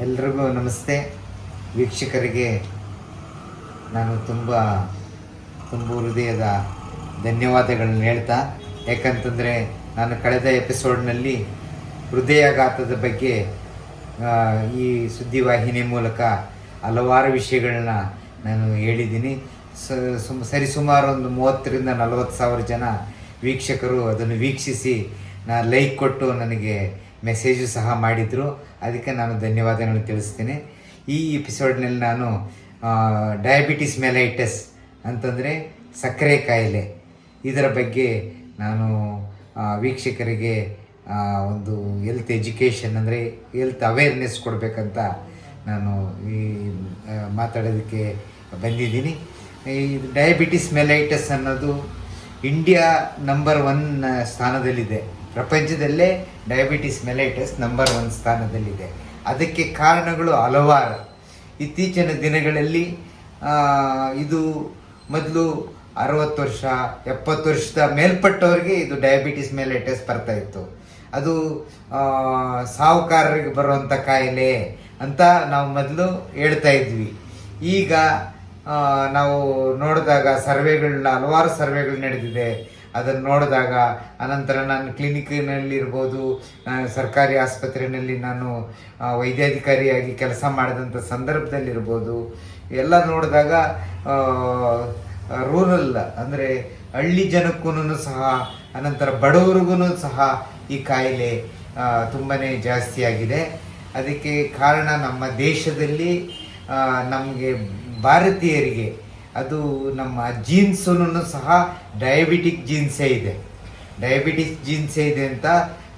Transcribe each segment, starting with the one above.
ಎಲ್ರಿಗೂ ನಮಸ್ತೆ. ವೀಕ್ಷಕರಿಗೆ ನಾನು ತುಂಬ ತುಂಬ ಹೃದಯದ ಧನ್ಯವಾದಗಳನ್ನ ಹೇಳ್ತಾ, ಯಾಕಂತಂದರೆ ನಾನು ಕಳೆದ ಎಪಿಸೋಡ್ನಲ್ಲಿ ಹೃದಯಾಘಾತದ ಬಗ್ಗೆ ಈ ಸುದ್ದಿವಾಹಿನಿ ಮೂಲಕ ಹಲವಾರು ವಿಷಯಗಳನ್ನ ನಾನು ಹೇಳಿದ್ದೀನಿ. ಸುಮ್ ಸರಿಸುಮಾರು ಒಂದು ಮೂವತ್ತರಿಂದ ನಲವತ್ತು ಸಾವಿರ ಜನ ವೀಕ್ಷಕರು ಅದನ್ನು ವೀಕ್ಷಿಸಿ, ನಾ ಲೈಕ್ ಕೊಟ್ಟು ನನಗೆ ಮೆಸೇಜು ಸಹ ಮಾಡಿದರು. ಅದಕ್ಕೆ ನಾನು ಧನ್ಯವಾದಗಳನ್ನು ತಿಳಿಸ್ತೀನಿ. ಈ ಎಪಿಸೋಡ್ನಲ್ಲಿ ನಾನು ಡಯಾಬಿಟಿಸ್ ಮೆಲೈಟಸ್ ಅಂತಂದರೆ ಸಕ್ಕರೆ ಕಾಯಿಲೆ. ಇದರ ಬಗ್ಗೆ ನಾನು ವೀಕ್ಷಕರಿಗೆ ಒಂದು ಹೆಲ್ತ್ ಎಜುಕೇಷನ್ ಅಂದರೆ ಹೆಲ್ತ್ ಅವೇರ್ನೆಸ್ ಕೊಡಬೇಕಂತ ನಾನು ಈ ಮಾತಾಡೋದಕ್ಕೆ ಬಂದಿದ್ದೀನಿ. ಈ ಡಯಾಬಿಟಿಸ್ ಮೆಲೈಟಸ್ ಅನ್ನೋದು ಇಂಡಿಯಾ ನಂಬರ್ ಒನ್ ಸ್ಥಾನದಲ್ಲಿದೆ. ಪ್ರಪಂಚದಲ್ಲೇ ಡಯಾಬಿಟಿಸ್ ಮೆಲೈಟಸ್ ನಂಬರ್ ಒನ್ ಸ್ಥಾನದಲ್ಲಿದೆ. ಅದಕ್ಕೆ ಕಾರಣಗಳು ಹಲವಾರು. ಇತ್ತೀಚಿನ ದಿನಗಳಲ್ಲಿ ಇದು ಮೊದಲು ಅರವತ್ತು ವರ್ಷ, ಎಪ್ಪತ್ತು ವರ್ಷದ ಮೇಲ್ಪಟ್ಟವರಿಗೆ ಇದು ಡಯಾಬಿಟಿಸ್ ಮೆಲೈಟಸ್ ಬರ್ತಾ ಇತ್ತು. ಅದು ಸಾಹುಕಾರರಿಗೆ ಬರುವಂಥ ಕಾಯಿಲೆ ಅಂತ ನಾವು ಮೊದಲು ಹೇಳ್ತಾ ಇದ್ವಿ. ಈಗ ನಾವು ನೋಡಿದಾಗ ಸರ್ವೆಗಳನ್ನ, ಹಲವಾರು ಸರ್ವೆಗಳು ನಡೆದಿದೆ. ಅದನ್ನು ನೋಡಿದಾಗ ಅನಂತರ ನಾನು ಕ್ಲಿನಿಕ್ನಲ್ಲಿರ್ಬೋದು ಸರ್ಕಾರಿ ಆಸ್ಪತ್ರೆಯಲ್ಲಿ ನಾನು ವೈದ್ಯಾಧಿಕಾರಿಯಾಗಿ ಕೆಲಸ ಮಾಡಿದಂಥ ಸಂದರ್ಭದಲ್ಲಿರ್ಬೋದು, ಎಲ್ಲ ನೋಡಿದಾಗ ರೂರಲ್ ಅಂದರೆ ಹಳ್ಳಿ ಜನಕ್ಕೂ ಸಹ, ಅನಂತರ ಬಡವರಿಗೂ ಸಹ ಈ ಕಾಯಿಲೆ ತುಂಬಾ ಜಾಸ್ತಿಯಾಗಿದೆ. ಅದಕ್ಕೆ ಕಾರಣ ನಮ್ಮ ದೇಶದಲ್ಲಿ ನಮಗೆ ಭಾರತೀಯರಿಗೆ ಅದು ನಮ್ಮ ಜೀನ್ಸನ್ನು ಸಹ ಡಯಾಬಿಟಿಕ್ ಜೀನ್ಸೇ ಇದೆ. ಡಯಾಬಿಟಿಕ್ ಜೀನ್ಸೇ ಇದೆ ಅಂತ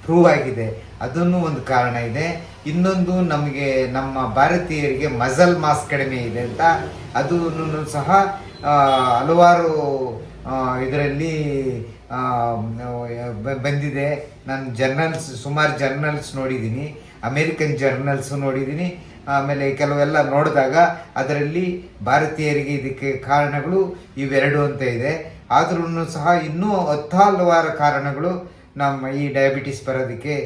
ಪ್ರೂವ್ ಆಗಿದೆ. ಅದನ್ನು ಒಂದು ಕಾರಣ ಇದೆ. ಇನ್ನೊಂದು ನಮಗೆ ನಮ್ಮ ಭಾರತೀಯರಿಗೆ ಮಸಲ್ ಮಾಸ್ ಕಡಿಮೆ ಇದೆ ಅಂತ ಅದನ್ನು ಸಹ ಹಲವಾರು ಇದರಲ್ಲಿ ಬಂದಿದೆ. ನಾನು ಜರ್ನಲ್ಸ್ ಸುಮಾರು ಜರ್ನಲ್ಸ್ ನೋಡಿದ್ದೀನಿ. ಅಮೇರಿಕನ್ ಜರ್ನಲ್ಸ್ ನೋಡಿದ್ದೀನಿ. ಆಮೇಲೆ ಕೆಲವೆಲ್ಲ ನೋಡಿದಾಗ ಅದರಲ್ಲಿ ಭಾರತೀಯರಿಗೆ ಇದಕ್ಕೆ ಕಾರಣಗಳು ಇವೆರಡು ಅಂತ ಇದೆ. ಆದ್ರೂ ಸಹ ಇನ್ನೂ ಹತ್ತು ಹಲವಾರು ಕಾರಣಗಳು ನಮ್ಮ ಈ ಡಯಾಬಿಟಿಸ್ ಬರೋದಕ್ಕೆ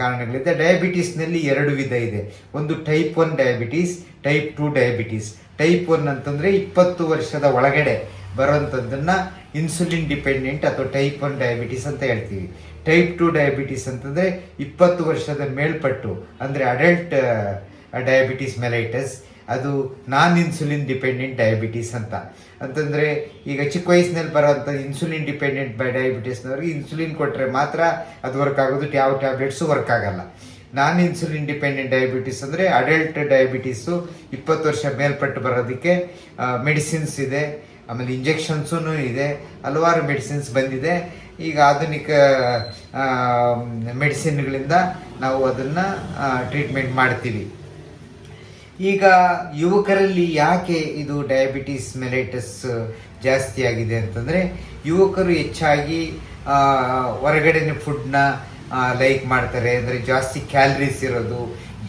ಕಾರಣಗಳಿದೆ. ಡಯಾಬಿಟಿಸ್ನಲ್ಲಿ ಎರಡು ವಿಧ ಇದೆ. ಒಂದು type one diabetes type two diabetes type one ಅಂತಂದರೆ ಇಪ್ಪತ್ತು ವರ್ಷದ ಒಳಗಡೆ ಬರೋಂಥದ್ದನ್ನು ಇನ್ಸುಲಿನ್ ಡಿಪೆಂಡೆಂಟ್ ಅಥವಾ ಟೈಪ್ ಒನ್ ಡಯಾಬಿಟಿಸ್ ಅಂತ ಹೇಳ್ತೀವಿ. ಟೈಪ್ ಟು ಡಯಾಬಿಟಿಸ್ ಅಂತಂದರೆ ಇಪ್ಪತ್ತು ವರ್ಷದ ಮೇಲ್ಪಟ್ಟು, ಅಂದರೆ ಅಡಲ್ಟ್ ಡಯಾಬಿಟಿಸ್ ಮೆಲೈಟಸ್ ಅದು ನಾನ್ ಇನ್ಸುಲಿನ್ ಡಿಪೆಂಡೆಂಟ್ ಡಯಾಬಿಟಿಸ್ ಅಂತ. ಅಂತಂದರೆ ಈಗ ಚಿಕ್ಕ ವಯಸ್ಸಿನಲ್ಲಿ ಬರೋವಂಥ ಇನ್ಸುಲಿನ್ ಡಿಪೆಂಡೆಂಟ್ ಬೈ ಡಯಾಬಿಟಿಸ್ನವ್ರಿಗೆ ಇನ್ಸುಲಿನ್ ಕೊಟ್ಟರೆ ಮಾತ್ರ ಅದು ವರ್ಕ್ ಆಗೋದು. ಯಾವ ಟ್ಯಾಬ್ಲೆಟ್ಸು ವರ್ಕ್ ಆಗಲ್ಲ. ನಾನ್ ಇನ್ಸುಲಿನ್ ಡಿಪೆಂಡೆಂಟ್ ಡಯಾಬಿಟಿಸ್ ಅಂದರೆ ಅಡಲ್ಟ್ ಡಯಾಬಿಟೀಸು ಇಪ್ಪತ್ತು ವರ್ಷ ಮೇಲ್ಪಟ್ಟು ಬರೋದಕ್ಕೆ ಮೆಡಿಸಿನ್ಸ್ ಇದೆ. ಆಮೇಲೆ ಇಂಜೆಕ್ಷನ್ಸೂ ಇದೆ. ಹಲವಾರು ಮೆಡಿಸಿನ್ಸ್ ಬಂದಿದೆ. ಈಗ ಆಧುನಿಕ ಮೆಡಿಸಿನ್ಗಳಿಂದ ನಾವು ಅದನ್ನು ಟ್ರೀಟ್ಮೆಂಟ್ ಮಾಡ್ತೀವಿ. ಈಗ ಯುವಕರಲ್ಲಿ ಯಾಕೆ ಇದು ಡಯಾಬಿಟಿಸ್ ಮೆಲೈಟಸ್ ಜಾಸ್ತಿ ಆಗಿದೆ ಅಂತಂದರೆ ಯುವಕರು ಹೆಚ್ಚಾಗಿ ಹೊರಗಡೆನೆ ಫುಡ್ನ ಲೈಕ್ ಮಾಡ್ತಾರೆ. ಅಂದರೆ ಜಾಸ್ತಿ ಕ್ಯಾಲರೀಸ್ ಇರೋದು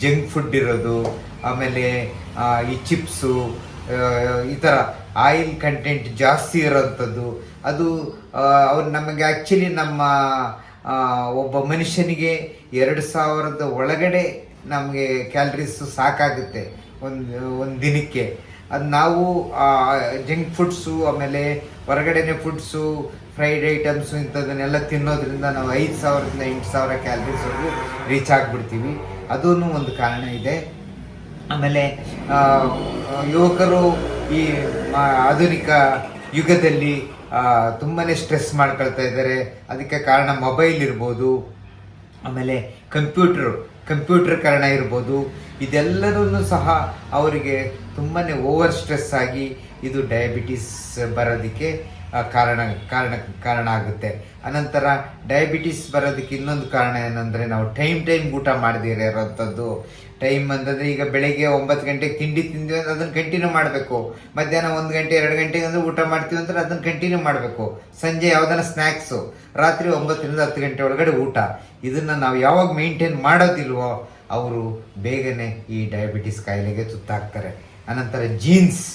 ಜಂಕ್ ಫುಡ್ ಇರೋದು, ಆಮೇಲೆ ಈ ಚಿಪ್ಸು ಈ ಥರ ಆಯಿಲ್ ಕಂಟೆಂಟ್ ಜಾಸ್ತಿ ಇರೋವಂಥದ್ದು ಅದು ಅವ್ರು ನಮಗೆ ಆ್ಯಕ್ಚುಲಿ ನಮ್ಮ ಒಬ್ಬ ಮನುಷ್ಯನಿಗೆ ಎರಡು ಸಾವಿರದ ಒಳಗಡೆ ನಮಗೆ ಕ್ಯಾಲ್ರೀಸು ಸಾಕಾಗುತ್ತೆ ಒಂದು ಒಂದು ದಿನಕ್ಕೆ. ಅದು ನಾವು ಜಂಕ್ ಫುಡ್ಸು ಆಮೇಲೆ ಹೊರಗಡೆನೆ ಫುಡ್ಸು ಫ್ರೈಡ್ ಐಟಮ್ಸು ಇಂಥದನ್ನೆಲ್ಲ ತಿನ್ನೋದ್ರಿಂದ ನಾವು ಐದು ಸಾವಿರದಿಂದ ಎಂಟು ಸಾವಿರ ಕ್ಯಾಲರೀಸ್ವರೆಗೂ ರೀಚ್ ಆಗಿಬಿಡ್ತೀವಿ. ಅದೂ ಒಂದು ಕಾರಣ ಇದೆ. ಆಮೇಲೆ ಯುವಕರು ಈ ಆಧುನಿಕ ಯುಗದಲ್ಲಿ ತುಂಬಾ ಸ್ಟ್ರೆಸ್ ಮಾಡ್ಕೊಳ್ತಾ ಇದ್ದಾರೆ. ಅದಕ್ಕೆ ಕಾರಣ ಮೊಬೈಲ್ ಇರ್ಬೋದು. ಆಮೇಲೆ ಕಂಪ್ಯೂಟ್ರು ಕಂಪ್ಯೂಟರ್ ಕಾರಣ ಇರ್ಬೋದು. ಇದೆಲ್ಲದನ್ನು ಸಹ ಅವರಿಗೆ ತುಂಬಾ ಓವರ್ ಸ್ಟ್ರೆಸ್ ಆಗಿ ಇದು ಡಯಾಬಿಟಿಸ್ ಬರೋದಕ್ಕೆ ಕಾರಣ ಕಾರಣ ಕಾರಣ ಆಗುತ್ತೆ. ಅನಂತರ ಡಯಾಬಿಟಿಸ್ ಬರೋದಕ್ಕೆ ಇನ್ನೊಂದು ಕಾರಣ ಏನಂದರೆ ನಾವು ಟೈಮ್ ಟೈಮ್ ಊಟ ಮಾಡದೇ ಇರೋವಂಥದ್ದು. ಟೈಮ್ ಅಂತಂದರೆ ಈಗ ಬೆಳಗ್ಗೆ ಒಂಬತ್ತು ಗಂಟೆಗೆ ತಿಂಡಿ ತಿಂದ್ವಿ ಅಂದ್ರೆ ಅದನ್ನು ಕಂಟಿನ್ಯೂ ಮಾಡಬೇಕು. ಮಧ್ಯಾಹ್ನ ಒಂದು ಗಂಟೆ, ಎರಡು ಗಂಟೆಗೆ ಅಂದ್ರೆ ಊಟ ಮಾಡ್ತೀವಿ ಅಂದ್ರೆ ಅದನ್ನು ಕಂಟಿನ್ಯೂ ಮಾಡಬೇಕು. ಸಂಜೆ ಯಾವ್ದಾರ ಸ್ನ್ಯಾಕ್ಸು ರಾತ್ರಿ ಒಂಬತ್ತರಿಂದ ಹತ್ತು ಗಂಟೆ ಒಳಗಡೆ ಊಟ. ಇದನ್ನು ನಾವು ಯಾವಾಗ ಮೇಂಟೈನ್ ಮಾಡೋದಿಲ್ವೋ ಅವರು ಬೇಗನೆ ಈ ಡಯಾಬಿಟಿಸ್ ಕಾಯಿಲೆಗೆ ತುತ್ತಾಗ್ತಾರೆ. ಅನಂತರ ಜೀನ್ಸ್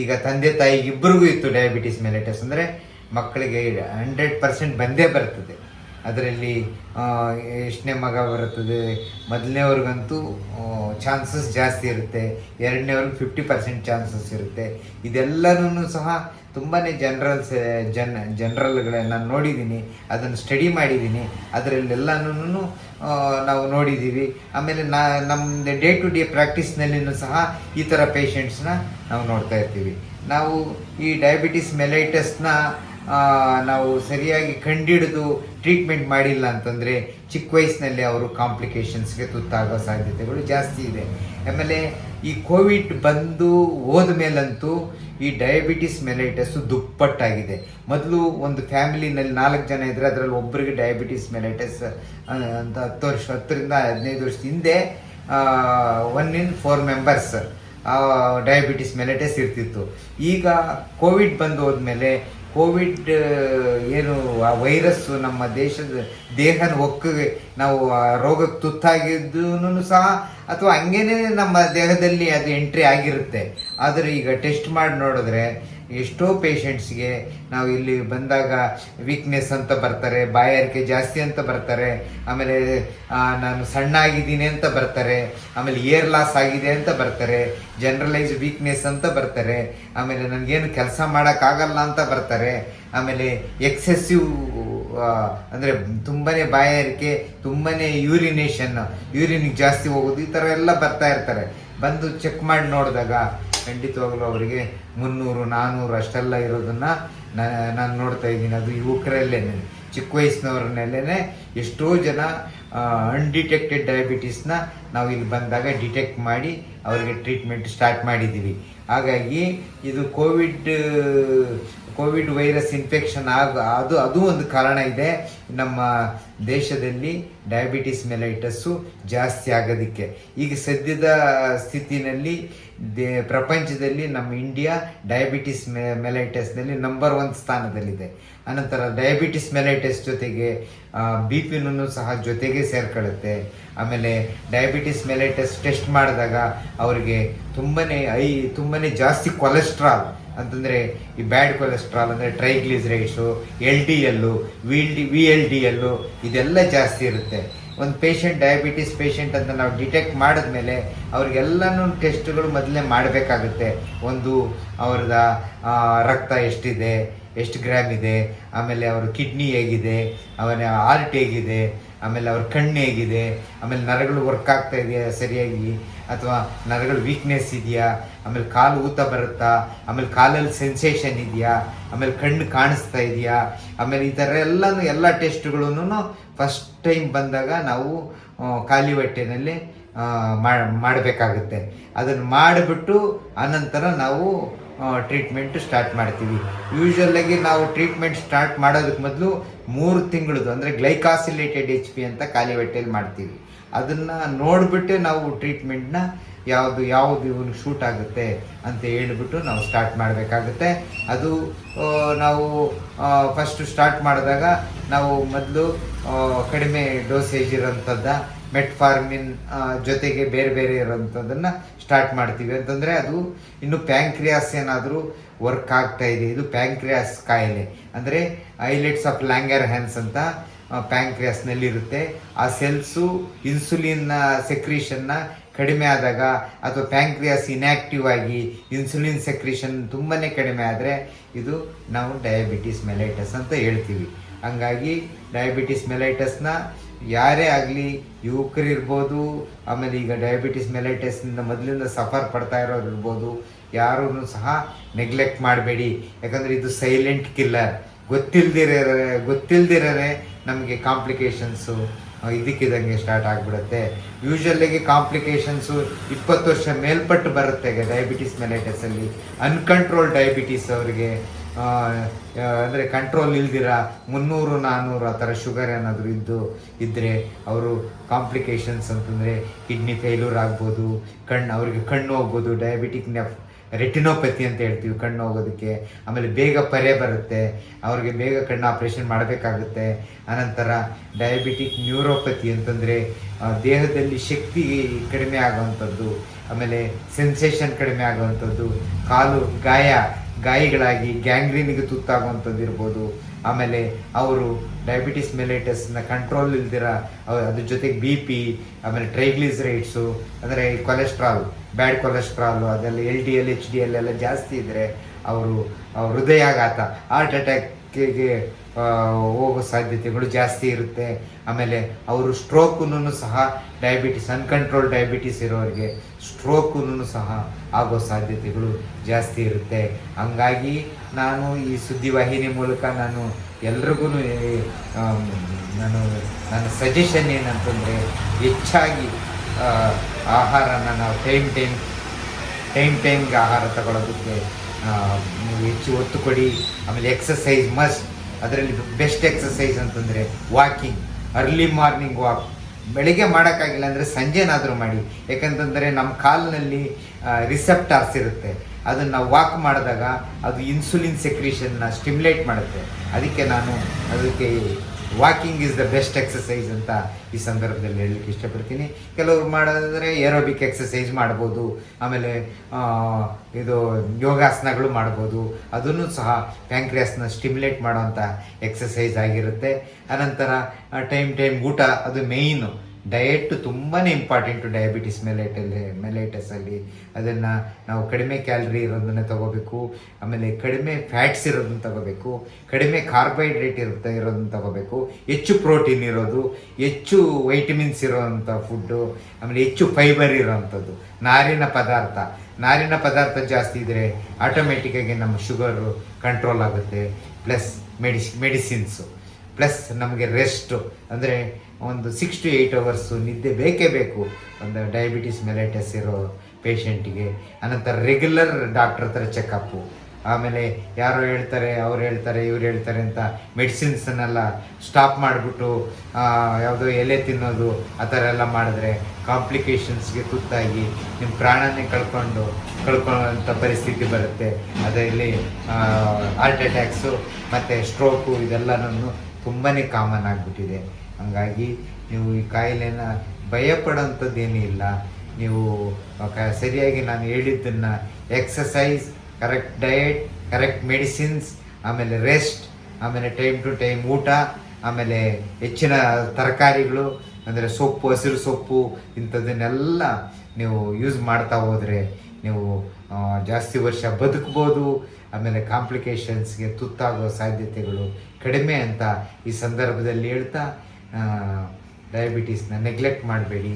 ಈಗ ತಂದೆ ತಾಯಿ ಇಬ್ಬರಿಗೂ ಇತ್ತು ಡಯಾಬಿಟಿಸ್ ಮೆಲೆಟಸ್ ಅಂದರೆ ಮಕ್ಕಳಿಗೆ ಹಂಡ್ರೆಡ್ ಪರ್ಸೆಂಟ್ ಬಂದೇ ಬರ್ತದೆ. ಅದರಲ್ಲಿ ಎಷ್ಟನೇ ಮಗ ಬರುತ್ತದೆ? ಮೊದಲನೇವ್ರಿಗಂತೂ ಚಾನ್ಸಸ್ ಜಾಸ್ತಿ ಇರುತ್ತೆ. ಎರಡನೇವ್ರಿಗೆ ಫಿಫ್ಟಿ ಪರ್ಸೆಂಟ್ ಚಾನ್ಸಸ್ ಇರುತ್ತೆ. ಇದೆಲ್ಲನೂ ಸಹ ತುಂಬಾ ಜನರಲ್ಸ್ ಜನ ಜನರಲ್ಗಳನ್ನ ನಾನು ನೋಡಿದ್ದೀನಿ. ಅದನ್ನು ಸ್ಟಡಿ ಮಾಡಿದ್ದೀನಿ. ಅದರಲ್ಲೆಲ್ಲನೂ ನಾವು ನೋಡಿದ್ದೀವಿ. ಆಮೇಲೆ ನಾ ನಮ್ಮದು ಡೇ ಟು ಡೇ ಪ್ರಾಕ್ಟೀಸ್ನಲ್ಲಿನೂ ಸಹ ಈ ಥರ ಪೇಷಂಟ್ಸ್ನ ನಾವು ನೋಡ್ತಾ ಇರ್ತೀವಿ. ನಾವು ಈ ಡಯಾಬಿಟಿಸ್ ಮೆಲೈಟಸ್ನ ನಾವು ಸರಿಯಾಗಿ ಕಂಡಿಡಿದು ಟ್ರೀಟ್ಮೆಂಟ್ ಮಾಡಿಲ್ಲ ಅಂತಂದರೆ ಚಿಕ್ಕ ವಯಸ್ಸಿನಲ್ಲಿ ಅವರು ಕಾಂಪ್ಲಿಕೇಶನ್ಸ್ಗೆ ತುತ್ತಾಗೋ ಸಾಧ್ಯತೆಗಳು ಜಾಸ್ತಿ ಇದೆ. ಆಮೇಲೆ ಈ ಕೋವಿಡ್ ಬಂದು ಹೋದ ಮೇಲಂತೂ ಈ ಡಯಾಬಿಟಿಸ್ ಮೆಲೈಟಸ್ಸು ದುಪ್ಪಟ್ಟಾಗಿದೆ. ಮೊದಲು ಒಂದು ಫ್ಯಾಮಿಲಿನಲ್ಲಿ ನಾಲ್ಕು ಜನ ಇದ್ದರೆ ಅದರಲ್ಲಿ ಒಬ್ಬರಿಗೆ ಡಯಾಬಿಟಿಸ್ ಮೆಲೈಟಸ್ ಅಂತ ಹತ್ತು ವರ್ಷ, ಹತ್ತರಿಂದ ಹದಿನೈದು ವರ್ಷದ ಹಿಂದೆ one in four members diabetes mellitus ಇರ್ತಿತ್ತು. ಈಗ ಕೋವಿಡ್ ಬಂದು ಹೋದ್ಮೇಲೆ ಕೋವಿಡ್ ಏನು, ಆ ವೈರಸ್ಸು ನಮ್ಮ ದೇಶದ ದೇಹನ ಒಕ್ಕಿಗೆ ನಾವು ಆ ರೋಗಕ್ಕೆ ತುತ್ತಾಗಿದ್ದೂ ಸಹ, ಅಥವಾ ಹಂಗೇನೆ ನಮ್ಮ ದೇಹದಲ್ಲಿ ಅದು ಎಂಟ್ರಿ ಆಗಿರುತ್ತೆ. ಆದರೆ ಈಗ ಟೆಸ್ಟ್ ಮಾಡಿ ನೋಡಿದ್ರೆ ಎಷ್ಟೋ ಪೇಷಂಟ್ಸ್ಗೆ ನಾವು ಇಲ್ಲಿ ಬಂದಾಗ ವೀಕ್ನೆಸ್ ಅಂತ ಬರ್ತಾರೆ, ಬಾಯಾರಿಕೆ ಜಾಸ್ತಿ ಅಂತ ಬರ್ತಾರೆ, ಆಮೇಲೆ ನಾನು ಸಣ್ಣ ಆಗಿದ್ದೀನಿ ಅಂತ ಬರ್ತಾರೆ, ಆಮೇಲೆ ಏರ್ ಲಾಸ್ ಆಗಿದೆ ಅಂತ ಬರ್ತಾರೆ ಜನರಲೈಸ್ ವೀಕ್ನೆಸ್ ಅಂತ ಬರ್ತಾರೆ, ಆಮೇಲೆ ನನಗೇನು ಕೆಲಸ ಮಾಡೋಕ್ಕಾಗಲ್ಲ ಅಂತ ಬರ್ತಾರೆ, ಆಮೇಲೆ ಎಕ್ಸೆಸಿವ್ ಅಂದರೆ ತುಂಬಾ ಬಾಯಾರಿಕೆ ತುಂಬಾ ಯೂರಿನೇಷನ್ ಯೂರಿನಿಗೆ ಜಾಸ್ತಿ ಹೋಗೋದು ಈ ಥರ ಎಲ್ಲ ಬರ್ತಾ ಇರ್ತಾರೆ. ಬಂದು ಚೆಕ್ ಮಾಡಿ ನೋಡಿದಾಗ ಖಂಡಿತವಾಗ್ಲೂ ಅವರಿಗೆ ಮುನ್ನೂರು ನಾನ್ನೂರು ಅಷ್ಟೆಲ್ಲ ಇರೋದನ್ನ ನಾನು ನೋಡ್ತಾ ಇದ್ದೀನಿ. ಅದು ಯುವಕರಲ್ಲೇ ಚಿಕ್ಕ ವಯಸ್ಸಿನವ್ರನ್ನಲ್ಲೇ ಎಷ್ಟೋ ಜನ ಅನ್ಡಿಟೆಕ್ಟೆಡ್ ಡಯಾಬಿಟೀಸ್ನ ನಾವು ಇಲ್ಲಿ ಬಂದಾಗ ಡಿಟೆಕ್ಟ್ ಮಾಡಿ ಅವರಿಗೆ ಟ್ರೀಟ್ಮೆಂಟ್ ಸ್ಟಾರ್ಟ್ ಮಾಡಿದ್ದೀವಿ ಹಾಗಾಗಿ ಇದು ಕೋವಿಡ್ ಕೋವಿಡ್ ವೈರಸ್ ಇನ್ಫೆಕ್ಷನ್ ಆಗ, ಅದು ಅದು ಒಂದು ಕಾರಣ ಇದೆ. ನಮ್ಮ ದೇಶದಲ್ಲಿ ಡಯಾಬಿಟಿಸ್ ಮೆಲೈಟಸ್ಸು ಜಾಸ್ತಿ ಆಗೋದಕ್ಕೆ. ಈಗ ಸದ್ಯದ ಸ್ಥಿತಿನಲ್ಲಿ ದೇ ಪ್ರಪಂಚದಲ್ಲಿ ನಮ್ಮ ಇಂಡಿಯಾ ಡಯಾಬಿಟಿಸ್ ಮೆ, ಮೆಲೈಟಸ್ನಲ್ಲಿ ನಂಬರ್ ಒನ್ ಸ್ಥಾನದಲ್ಲಿದೆ. ಅನಂತರ ಡಯಾಬಿಟಿಸ್ ಮೆಲೈಟಸ್ ಜೊತೆಗೆ ಬಿ ಪಿನೂ ಸಹ ಜೊತೆಗೆ ಸೇರ್ಕೊಳ್ಳುತ್ತೆ. ಆಮೇಲೆ ಡಯಾಬಿಟಿಸ್ ಮೆಲೈಟಸ್ ಟೆಸ್ಟ್ ಮಾಡಿದಾಗ ಅವರಿಗೆ ತುಂಬನೇ ಐ, ತುಂಬನೇ ಜಾಸ್ತಿ ಕೊಲೆಸ್ಟ್ರಾಲ್ ಅಂತಂದರೆ ಈ ಬ್ಯಾಡ್ ಕೊಲೆಸ್ಟ್ರಾಲ್ ಅಂದರೆ triglycerides, L D L, V D, V L D L, ಇದೆಲ್ಲ ಜಾಸ್ತಿ ಇರುತ್ತೆ. ಒಂದು ಪೇಷಂಟ್ ಡಯಾಬಿಟಿಸ್ ಪೇಷಂಟ್ ಅಂತ ನಾವು ಡಿಟೆಕ್ಟ್ ಮಾಡಿದ್ಮೇಲೆ ಅವ್ರಿಗೆಲ್ಲನೂ ಟೆಸ್ಟ್ಗಳು ಮೊದಲೇ ಮಾಡಬೇಕಾಗುತ್ತೆ. ಒಂದು ಅವ್ರದ ರಕ್ತ ಎಷ್ಟಿದೆ, ಎಷ್ಟು ಗ್ರಾಮ್ ಇದೆ, ಆಮೇಲೆ ಅವ್ರ ಕಿಡ್ನಿ ಹೇಗಿದೆ, ಅವನ ಹಾರ್ಟ್ ಹೇಗಿದೆ, ಆಮೇಲೆ ಅವ್ರ ಕಣ್ಣು ಹೇಗಿದೆ, ಆಮೇಲೆ ನರಗಳು ವರ್ಕ್ ಆಗ್ತಾ ಇದೆಯಾ ಸರಿಯಾಗಿ, ಅಥವಾ ನರಗಳು ವೀಕ್ನೆಸ್ ಇದೆಯಾ, ಆಮೇಲೆ ಕಾಲು ಊತ ಬರುತ್ತಾ, ಆಮೇಲೆ ಕಾಲಲ್ಲಿ ಸೆನ್ಸೇಷನ್ ಇದೆಯಾ, ಆಮೇಲೆ ಕಣ್ಣು ಕಾಣಿಸ್ತಾ ಇದೆಯಾ, ಆಮೇಲೆ ಈ ಥರ ಎಲ್ಲನೂ ಎಲ್ಲ ಟೆಸ್ಟ್ಗಳೂ ಫಸ್ಟ್ ಟೈಮ್ ಬಂದಾಗ ನಾವು ಖಾಲಿ ಹೊಟ್ಟೆನಲ್ಲಿ ಮಾಡಬೇಕಾಗುತ್ತೆ. ಅದನ್ನು ಮಾಡಿಬಿಟ್ಟು, ಆನಂತರ ನಾವು ಟ್ರೀಟ್ಮೆಂಟ್ ಸ್ಟಾರ್ಟ್ ಮಾಡ್ತೀವಿ. ಯೂಶ್ವಲಾಗಿ ನಾವು ಟ್ರೀಟ್ಮೆಂಟ್ ಸ್ಟಾರ್ಟ್ ಮಾಡೋದಕ್ಕೆ ಮೊದಲು ಮೂರು ತಿಂಗಳದು ಅಂದರೆ ಗ್ಲೈಕಾಸಿಲೇಟೆಡ್ ಎಚ್ ಪಿ ಅಂತ ಖಾಲಿ ಹೊಟ್ಟೆಯಲ್ಲಿ ಮಾಡ್ತೀವಿ. ಅದನ್ನು ನೋಡಿಬಿಟ್ಟೆ ನಾವು ಟ್ರೀಟ್ಮೆಂಟ್ನ ಯಾವುದು ಯಾವುದು ಇವನು ಶೂಟ್ ಆಗುತ್ತೆ ಅಂತ ಹೇಳಿಬಿಟ್ಟು ನಾವು ಸ್ಟಾರ್ಟ್ ಮಾಡಬೇಕಾಗುತ್ತೆ. ಅದು ನಾವು ಫಸ್ಟು ಸ್ಟಾರ್ಟ್ ಮಾಡಿದಾಗ ನಾವು ಮೊದಲು ಕಡಿಮೆ ಡೋಸೇಜ್ ಇರೋಂಥದ್ದು ಮೆಟ್ಫಾರ್ಮಿನ್ ಜೊತೆಗೆ ಬೇರೆ ಬೇರೆ ಇರೋಂಥದ್ದನ್ನು ಸ್ಟಾರ್ಟ್ ಮಾಡ್ತೀವಿ. ಅಂತಂದರೆ ಅದು ಇನ್ನು ಪ್ಯಾಂಕ್ರಿಯಾಸ್ ಏನಾದರೂ ವರ್ಕ್ ಆಗ್ತಾ ಇದೆ. ಇದು ಪ್ಯಾಂಕ್ರಿಯಾಸ್ ಕಾಯಿಲೆ. ಅಂದರೆ ಐಲೆಟ್ಸ್ ಆಫ್ ಲ್ಯಾಂಗರ್ ಹ್ಯಾನ್ಸ್ ಅಂತ ಪ್ಯಾಂಕ್ರಿಯಾಸ್ನಲ್ಲಿರುತ್ತೆ ಆ ಸೆಲ್ಸು ಇನ್ಸುಲಿನ್ ಸೆಕ್ರೀಷನ್ನ ಕಡಿಮೆ ಆದಾಗ ಅಥವಾ ಪ್ಯಾಂಕ್ರಿಯಾಸ್ ಇನ್ಯಾಕ್ಟಿವ್ ಆಗಿ ಇನ್ಸುಲಿನ್ ಸೆಕ್ರೀಷನ್ ತುಂಬಾ ಕಡಿಮೆ ಆದರೆ ಇದು ನಾವು ಡಯಾಬಿಟಿಸ್ ಮೆಲೈಟಸ್ ಅಂತ ಹೇಳ್ತೀವಿ. ಹಂಗಾಗಿ ಡಯಾಬಿಟಿಸ್ ಮೆಲೈಟಸ್ನ ಯಾರೇ ಆಗಲಿ ಯುವಕರಿರ್ಬೋದು ಆಮೇಲೆ ಈಗ ಡಯಾಬಿಟಿಸ್ ಮೆಲೈಟಸ್ನಿಂದ ಮೊದಲಿಂದ ಸಫರ್ ಪಡ್ತಾ ಇರೋರು ಇರ್ಬೋದು ಯಾರೂ ಸಹ ನೆಗ್ಲೆಕ್ಟ್ ಮಾಡಬೇಡಿ. ಯಾಕಂದರೆ ಇದು ಸೈಲೆಂಟ್ ಕಿಲ್ಲರ್ ಗೊತ್ತಿಲ್ದಿರೋ ಗೊತ್ತಿಲ್ದಿರೇ ನಮಗೆ ಕಾಂಪ್ಲಿಕೇಶನ್ಸು ಇದಕ್ಕಿದಂಗೆ ಸ್ಟಾರ್ಟ್ ಆಗಿಬಿಡುತ್ತೆ. ಯೂಶ್ವಲಿಗೆ ಕಾಂಪ್ಲಿಕೇಶನ್ಸು ಇಪ್ಪತ್ತು ವರ್ಷ ಮೇಲ್ಪಟ್ಟು ಬರುತ್ತೆ ಡಯಾಬಿಟಿಸ್ ಮೆಲೈಟಸಲ್ಲಿ ಅನ್ಕಂಟ್ರೋಲ್ ಡಯಾಬಿಟಿಸ್ ಅವರಿಗೆ. ಅಂದರೆ ಕಂಟ್ರೋಲ್ ಇಲ್ದಿರ? ಮುನ್ನೂರು ನಾನ್ನೂರು ಆ ಥರ ಶುಗರ್ ಏನಾದರೂ ಇದ್ದು ಇದ್ದರೆ ಅವರು ಕಾಂಪ್ಲಿಕೇಶನ್ಸ್ ಅಂತಂದರೆ ಕಿಡ್ನಿ ಫೇಲ್ಯೂರ್ ಆಗ್ಬೋದು ಕಣ್ಣು ಅವರಿಗೆ ಕಣ್ಣು ಹೋಗ್ಬೋದು ಡಯಾಬಿಟಿಕ್ ನೆಫ್ ರೆಟಿನೋಪತಿ ಅಂತ ಹೇಳ್ತೀವಿ ಕಣ್ಣು ಹೋಗೋದಕ್ಕೆ. ಆಮೇಲೆ ಬೇಗ ಪರೆ ಬರುತ್ತೆ, ಅವ್ರಿಗೆ ಬೇಗ ಕಣ್ಣು ಆಪ್ರೇಷನ್ ಮಾಡಬೇಕಾಗುತ್ತೆ. ಅನಂತರ ಡಯಾಬಿಟಿಕ್ ನ್ಯೂರೋಪತಿ ಅಂತಂದರೆ ದೇಹದಲ್ಲಿ ಶಕ್ತಿ ಕಡಿಮೆ ಆಗುವಂಥದ್ದು, ಆಮೇಲೆ ಸೆನ್ಸೇಷನ್ ಕಡಿಮೆ ಆಗುವಂಥದ್ದು, ಕಾಲು ಗಾಯ. ಗಾಯಗಳಾಗಿ ಗ್ಯಾಂಗ್ರೀನಿಗೆ ತುತ್ತಾಗುವಂಥದ್ದು ಇರ್ಬೋದು ಆಮೇಲೆ ಅವರು ಡಯಾಬಿಟಿಸ್ ಮೆಲೈಟಸ್ನ ಕಂಟ್ರೋಲ್ ಇಲ್ದಿರ ಅದ್ರ ಜೊತೆಗೆ ಬಿ ಪಿ, ಆಮೇಲೆ ಟ್ರೈಗ್ಲಿಸರೈಡ್ಸು, ಅಂದರೆ ಕೊಲೆಸ್ಟ್ರಾಲ್, ಬ್ಯಾಡ್ ಕೊಲೆಸ್ಟ್ರಾಲು, ಅದೆಲ್ಲ L D L, H D L ಎಲ್ಲ ಜಾಸ್ತಿ ಇದ್ದರೆ ಅವರು ಹೃದಯಾಘಾತ, ಹಾರ್ಟ್ ಅಟ್ಯಾಕ್ಗೆ ಹೋಗೋ ಸಾಧ್ಯತೆಗಳು ಜಾಸ್ತಿ ಇರುತ್ತೆ. ಆಮೇಲೆ ಅವರು ಸ್ಟ್ರೋಕುನು ಸಹ ಡಯಾಬಿಟಿಸ್ ಅನ್ಕಂಟ್ರೋಲ್ ಡಯಾಬಿಟಿಸ್ ಇರೋರಿಗೆ ಸ್ಟ್ರೋಕುನು ಸಹ ಆಗೋ ಸಾಧ್ಯತೆಗಳು ಜಾಸ್ತಿ ಇರುತ್ತೆ. ಹಂಗಾಗಿ ನಾನು ಈ ಸುದ್ದಿವಾಹಿನಿ ಮೂಲಕ ನಾನು ಎಲ್ರಿಗೂ ನಾನು, ನನ್ನ ಸಜೆಷನ್ ಏನಂತಂದರೆ ಹೆಚ್ಚಾಗಿ ಆಹಾರನ ನಾವು ಟೈಮ್ ಟೈಮ್ ಟೈಮ್ ಟೈಮ್ಗೆ ಆಹಾರ ತಗೊಳ್ಳೋದಕ್ಕೆ ನೀವು ಹೆಚ್ಚು ಒತ್ತು ಕೊಡಿ. ಆಮೇಲೆ ಎಕ್ಸಸೈಸ್ ಮಸ್ಟ್ ಅದರಲ್ಲಿ ಬೆಸ್ಟ್ ಎಕ್ಸಸೈಸ್ ಅಂತಂದರೆ ವಾಕಿಂಗ್ ಅರ್ಲಿ ಮಾರ್ನಿಂಗ್ ವಾಕ್ ಬೆಳಿಗ್ಗೆ ಮಾಡೋಕ್ಕಾಗಿಲ್ಲ ಅಂದರೆ ಸಂಜೆನಾದರೂ ಮಾಡಿ. ಯಾಕಂತಂದರೆ ನಮ್ಮ ಕಾಲಿನಲ್ಲಿ ರಿಸೆಪ್ಟಾರ್ಸ್ ಇರುತ್ತೆ. ಅದನ್ನು ನಾವು ವಾಕ್ ಮಾಡಿದಾಗ ಅದು ಇನ್ಸುಲಿನ್ ಸೆಕ್ರೀಷನ್ನ ಸ್ಟಿಮ್ಯುಲೇಟ್ ಮಾಡುತ್ತೆ. ಅದಕ್ಕೆ ನಾನು ಅದಕ್ಕೆ walking is the best exercise ಅಂತ ಈ ಸಂದರ್ಭದಲ್ಲಿ ಹೇಳಲಿಕ್ಕೆ ಇಷ್ಟಪಡ್ತೀನಿ. ಕೆಲವರು ಮಾಡೋದಾದರೆ ಏರೋಬಿಕ್ ಎಕ್ಸಸೈಸ್ ಮಾಡ್ಬೋದು, ಆಮೇಲೆ ಇದು ಯೋಗಾಸನಗಳು ಮಾಡ್ಬೋದು. ಅದನ್ನು ಸಹ ಪ್ಯಾಂಕ್ರಿಯಾಸ್ನ ಸ್ಟಿಮ್ಯುಲೇಟ್ ಮಾಡೋವಂಥ ಎಕ್ಸಸೈಸ್ ಆಗಿರುತ್ತೆ. ಅನಂತರ ಟೈಮ್ ಟೈಮ್ ಊಟ, ಅದು ಮೇಯ್ನು ಡಯಟ್ ತುಂಬಾ ಇಂಪಾರ್ಟೆಂಟು ಡಯಾಬಿಟಿಸ್ ಮೆಲೈಟಲ್ಲಿ ಮೆಲೈಟಸಲ್ಲಿ ಅದನ್ನು ನಾವು ಕಡಿಮೆ ಕ್ಯಾಲ್ರಿ ಇರೋದನ್ನ ತಗೋಬೇಕು. ಆಮೇಲೆ ಕಡಿಮೆ ಫ್ಯಾಟ್ಸ್ ಇರೋದನ್ನ ತಗೋಬೇಕು. ಕಡಿಮೆ ಕಾರ್ಬೋಹೈಡ್ರೇಟ್ ಇರುತ್ತೆ ಇರೋದನ್ನ ತಗೋಬೇಕು. ಹೆಚ್ಚು ಪ್ರೋಟೀನ್ ಇರೋದು. ಹೆಚ್ಚು ವೈಟಮಿನ್ಸ್ ಇರೋವಂಥ ಫುಡ್ಡು ಆಮೇಲೆ ಹೆಚ್ಚು ಫೈಬರ್ ಇರೋವಂಥದ್ದು. ನಾರಿನ ಪದಾರ್ಥ. ನಾರಿನ ಪದಾರ್ಥ ಜಾಸ್ತಿ ಇದ್ದರೆ ಆಟೋಮೆಟಿಕ್ಕಾಗಿ ನಮ್ಮ ಶುಗರು ಕಂಟ್ರೋಲ್ ಆಗುತ್ತೆ. ಪ್ಲಸ್ ಮೆಡಿಸಿ ಮೆಡಿಸಿನ್ಸು ಪ್ಲಸ್ ನಮಗೆ ರೆಸ್ಟು ಅಂದರೆ ಒಂದು ಸಿಕ್ಸ್ ಟು ಏಯ್ಟ್ ಅವರ್ಸು ನಿದ್ದೆ ಬೇಕೇ ಬೇಕು. ಒಂದು ಡಯಾಬಿಟಿಸ್ ಮೆಲೈಟಸ್ ಇರೋ ಪೇಷಂಟಿಗೆ ಅನಂತರ ರೆಗ್ಯುಲರ್ ಡಾಕ್ಟ್ರ್ ಹತ್ರ ಚೆಕಪ್ಪು ಆಮೇಲೆ ಯಾರು ಹೇಳ್ತಾರೆ, ಅವ್ರು ಹೇಳ್ತಾರೆ, ಇವ್ರು ಹೇಳ್ತಾರೆ ಅಂತ ಮೆಡಿಸಿನ್ಸನ್ನೆಲ್ಲ ಸ್ಟಾಪ್ ಮಾಡಿಬಿಟ್ಟು ಯಾವುದೋ ಎಲೆ ತಿನ್ನೋದು, ಆ ಥರ ಎಲ್ಲ ಮಾಡಿದ್ರೆ ಕಾಂಪ್ಲಿಕೇಶನ್ಸ್ಗೆ ತುತ್ತಾಗಿ ನಿಮ್ಮ ಪ್ರಾಣನೇ ಕಳ್ಕೊಂಡು ಕಳ್ಕೊಳ್ಳೋಂಥ ಪರಿಸ್ಥಿತಿ ಬರುತ್ತೆ. ಅದರಲ್ಲಿ ಹಾರ್ಟ್ ಅಟ್ಯಾಕ್ಸು ಮತ್ತು ಸ್ಟ್ರೋಕು ಇದೆಲ್ಲನೂ ತುಂಬಾ ಕಾಮನ್ ಆಗಿಬಿಟ್ಟಿದೆ. ಹಂಗಾಗಿ ನೀವು ಈ ಕಾಯಿಲೆನ ಭಯಪಡೋಂಥದ್ದೇನೂ ಇಲ್ಲ. ನೀವು ಸರಿಯಾಗಿ ನಾನು ಹೇಳಿದ್ದನ್ನು exercise correct diet correct medicines ಆಮೇಲೆ ರೆಸ್ಟ್ ಆಮೇಲೆ ಟೈಮ್ ಟು ಟೈಮ್ ಊಟ, ಆಮೇಲೆ ಹೆಚ್ಚಿನ ತರಕಾರಿಗಳು, ಅಂದರೆ ಸೊಪ್ಪು, ಹಸಿರು ಸೊಪ್ಪು, ಇಂಥದ್ದನ್ನೆಲ್ಲ ನೀವು ಯೂಸ್ ಮಾಡ್ತಾ ಹೋದರೆ ನೀವು ಜಾಸ್ತಿ ವರ್ಷ ಬದುಕ್ಬೋದು. ಆಮೇಲೆ ಕಾಂಪ್ಲಿಕೇಶನ್ಸ್ಗೆ ತುತ್ತಾಗೋ ಸಾಧ್ಯತೆಗಳು ಕಡಿಮೆ ಅಂತ ಈ ಸಂದರ್ಭದಲ್ಲಿ ಹೇಳ್ತಾ ಡಯಾಬಿಟೀಸ್ನ ನೆಗ್ಲೆಕ್ಟ್ ಮಾಡಬೇಡಿ.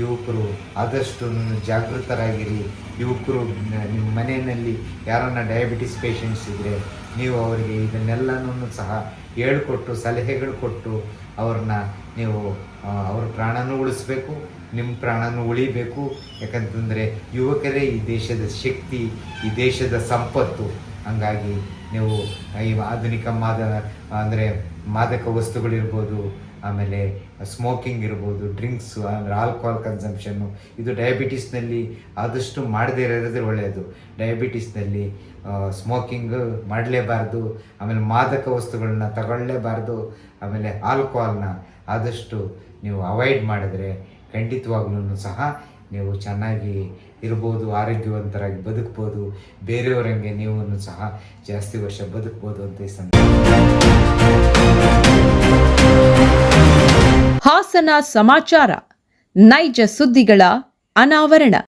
ಯುವಕರು ಆದಷ್ಟು ಜಾಗೃತರಾಗಿರಿ. ಯುವಕರು ನಿಮ್ಮ ಮನೆಯಲ್ಲಿ ಯಾರನ್ನ ಡಯಾಬಿಟಿಸ್ ಪೇಷಂಟ್ಸ್ ಇದ್ದರೆ ನೀವು ಅವರಿಗೆ ಇದನ್ನೆಲ್ಲನೂ ಸಹ ಹೇಳ್ಕೊಟ್ಟು, ಸಲಹೆಗಳು ಕೊಟ್ಟು ಅವ್ರನ್ನ ನೀವು ಅವ್ರ ಪ್ರಾಣನೂ ಉಳಿಸ್ಬೇಕು ನಿಮ್ಮ ಪ್ರಾಣನೂ ಉಳಿಬೇಕು. ಯಾಕಂತಂದರೆ ಯುವಕರೇ ಈ ದೇಶದ ಶಕ್ತಿ, ಈ ದೇಶದ ಸಂಪತ್ತು. ಹಂಗಾಗಿ ನೀವು ಈ ಆಧುನಿಕ ಮಾದ, ಅಂದರೆ ಮಾದಕ ವಸ್ತುಗಳಿರ್ಬೋದು, ಆಮೇಲೆ ಸ್ಮೋಕಿಂಗ್ ಇರ್ಬೋದು ಡ್ರಿಂಕ್ಸು ಅಂದರೆ ಆಲ್ಕೋಹಾಲ್ ಕನ್ಸಂಪ್ಷನ್ನು ಇದು ಡಯಾಬಿಟೀಸ್ನಲ್ಲಿ ಆದಷ್ಟು ಮಾಡದೇ ಇರೋದ್ರೆ ಒಳ್ಳೆಯದು ಡಯಾಬಿಟೀಸ್ನಲ್ಲಿ ಸ್ಮೋಕಿಂಗ್ ಮಾಡಲೇಬಾರ್ದು, ಆಮೇಲೆ ಮಾದಕ ವಸ್ತುಗಳನ್ನ ತಗೊಳ್ಳೇಬಾರ್ದು, ಆಮೇಲೆ ಆಲ್ಕೋಹಾಲ್ನ ಆದಷ್ಟು ನೀವು ಅವಾಯ್ಡ್ ಮಾಡಿದ್ರೆ ಖಂಡಿತವಾಗ್ಲೂ ಸಹ ನೀವು ಚೆನ್ನಾಗಿ ಇರ್ಬೋದು, ಆರೋಗ್ಯವಂತರಾಗಿ ಬದುಕ್ಬೋದು, ಬೇರೆಯವರಂಗೆ ನೀವು ಸಹ ಜಾಸ್ತಿ ವರ್ಷ ಬದುಕ್ಬೋದು ಅಂತ ಈ ಸಂದ ಹಾಸನ ಸಮಾಚಾರ, ನೈಜ ಸುದ್ದಿಗಳ ಅನಾವರಣ.